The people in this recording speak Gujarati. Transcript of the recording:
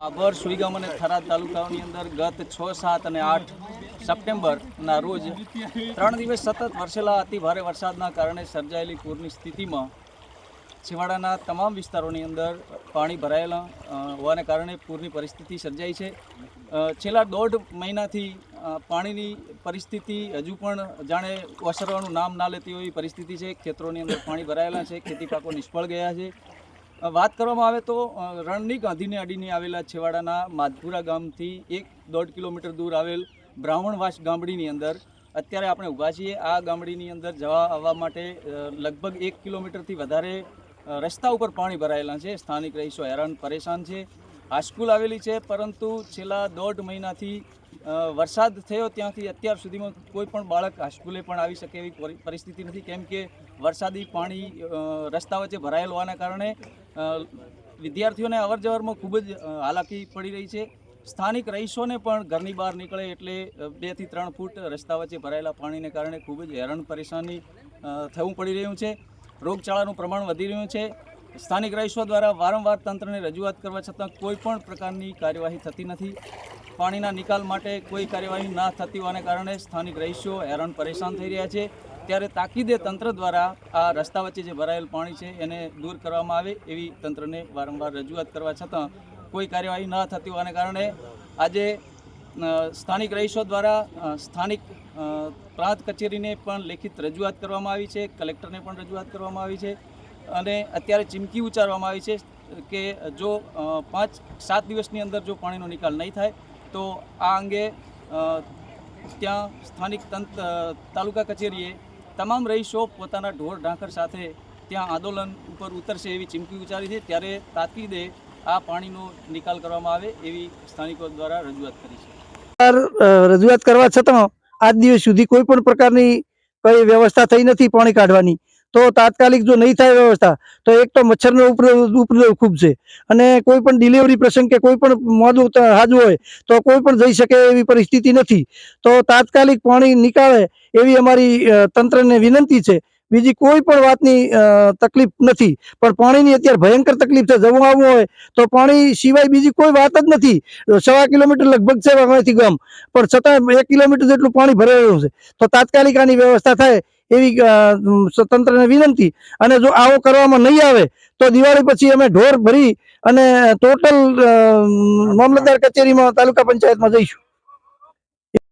આભર સુઈગામ અને થરાદ તાલુકાઓની અંદર ગત છ, સાત અને આઠ સપ્ટેમ્બરના રોજ ત્રણ દિવસ સતત વરસેલા અતિ ભારે વરસાદના કારણે સર્જાયેલી પૂરની સ્થિતિમાં છેવાડાના તમામ વિસ્તારોની અંદર પાણી ભરાયેલા હોવાને કારણે પૂરની પરિસ્થિતિ સર્જાઈ છે. છેલ્લા દોઢ મહિનાથી પાણીની પરિસ્થિતિ હજુ પણ જાણે ઓસરવાનું નામ ના લેતી એવી પરિસ્થિતિ છે. ખેતરોની અંદર પાણી ભરાયેલા છે, ખેતી પાકો નિષ્ફળ ગયા છે. વાત કરવામાં આવે તો રણની ગાંધીને અડીને આવેલા છેવાડાના માધપુરા ગામથી એક દોઢ કિલોમીટર દૂર આવેલ બ્રાહ્મણવાસ ગામડીની અંદર અત્યારે આપણે ઊભા છીએ. આ ગામડીની અંદર જવા આવવા માટે લગભગ એક કિલોમીટરથી વધારે રસ્તા ઉપર પાણી ભરાયેલા છે. સ્થાનિક રહીશો હેરાન, પરેશાન છે. હાઈસ્કૂલ આવેલી છે, પરંતુ છેલ્લા દોઢ મહિનાથી વરસાદ થયો ત્યાંથી અત્યાર સુધીમાં કોઈ પણ બાળક હાઈસ્કૂલે પણ આવી શકે એવી પરી- પરિસ્થિતિ નથી. કેમ કે વરસાદી પાણી રસ્તા વચ્ચે ભરાયેલ હોવાના કારણે વિદ્યાર્થીઓને અવરજવરમાં ખૂબ જ હાલાકી પડી રહી છે. સ્થાનિક રહીશોને પણ ઘરની બહાર નીકળે એટલે બેથી ત્રણ ફૂટ રસ્તા વચ્ચે ભરાયેલા પાણીને કારણે ખૂબ જ હેરાન પરેશાની થવું પડી રહ્યું છે. રોગચાળાનું પ્રમાણ વધી રહ્યું છે. સ્થાનિક રહીશો દ્વારા વારંવાર તંત્રને રજૂઆત કરવા છતાં કોઈ પણ પ્રકારની કાર્યવાહી થતી નથી. પાણીના નિકાલ માટે કોઈ કાર્યવાહી ના થતી હોવાને કારણે સ્થાનિક રહીશો હેરાન પરેશાન થઈ રહ્યા છે. ત્યારે તાકીદે તંત્ર દ્વારા આ રસ્તા વચ્ચે જે ભરાયેલ પાણી છે એને દૂર કરવામાં આવે એવી તંત્રને વારંવાર રજૂઆત કરવા છતાં કોઈ કાર્યવાહી ન થતી હોવાને કારણે આજે સ્થાનિક રહીશો દ્વારા સ્થાનિક પ્રાંત કચેરીને પણ લેખિત રજૂઆત કરવામાં આવી છે, કલેક્ટરને પણ રજૂઆત કરવામાં આવી છે. અને અત્યારે ચીમકી ઉચ્ચારવામાં આવી છે કે જો પાંચ, સાત દિવસની અંદર જો પાણીનો નિકાલ નહીં થાય, તો આ અંગે ત્યાં સ્થાનિક તંત્ર તાલુકા કચેરીએ તમામ રહીશો પોતાના ઢોર ઢાંકર સાથે ત્યાં આંદોલન ઉપર ઉતરશે એવી ચીમકી ઉચ્ચારી છે. ત્યારે તાકીદે આ પાણીનો નિકાલ કરવામાં આવે એવી સ્થાનિકો દ્વારા રજૂઆત કરી છે. રજૂઆત કરવા છતાં આજ દિવસ સુધી કોઈ પણ પ્રકારની કઈ વ્યવસ્થા થઈ નથી પાણી કાઢવાની. તો તાત્કાલિક જો નહીં થાય વ્યવસ્થા, તો એક તો મચ્છરનો ઉપદ્રવ ખૂબ છે. અને કોઈ પણ ડિલિવરી પ્રસંગ કે કોઈ પણ મોડું હાજુ હોય, તો કોઈ પણ જઈ શકે એવી પરિસ્થિતિ નથી. તો તાત્કાલિક પાણી નીકાળે એવી અમારી તંત્રને વિનંતી છે બીજી કોઈ પણ વાતની તકલીફ નથી. પણ પાણીની અત્યારે ભયંકર તકલીફ છે. જવું આવવું હોય તો પાણી સિવાય બીજી કોઈ વાત જ નથી. સવા કિલોમીટર લગભગ છે અહીંથી ગામ. પણ છતાં એક કિલોમીટર જેટલું પાણી ભરાયેલું છે. તો તાત્કાલિક આની વ્યવસ્થા થાય એવી તંત્રને વિનંતી. અને જો આવો કરવામાં નહીં આવે, તો દિવાળી પછી અમે ઢોર ભરી અને ટોટલ મામલતદાર કચેરીમાં તાલુકા પંચાયતમાં જઈશું.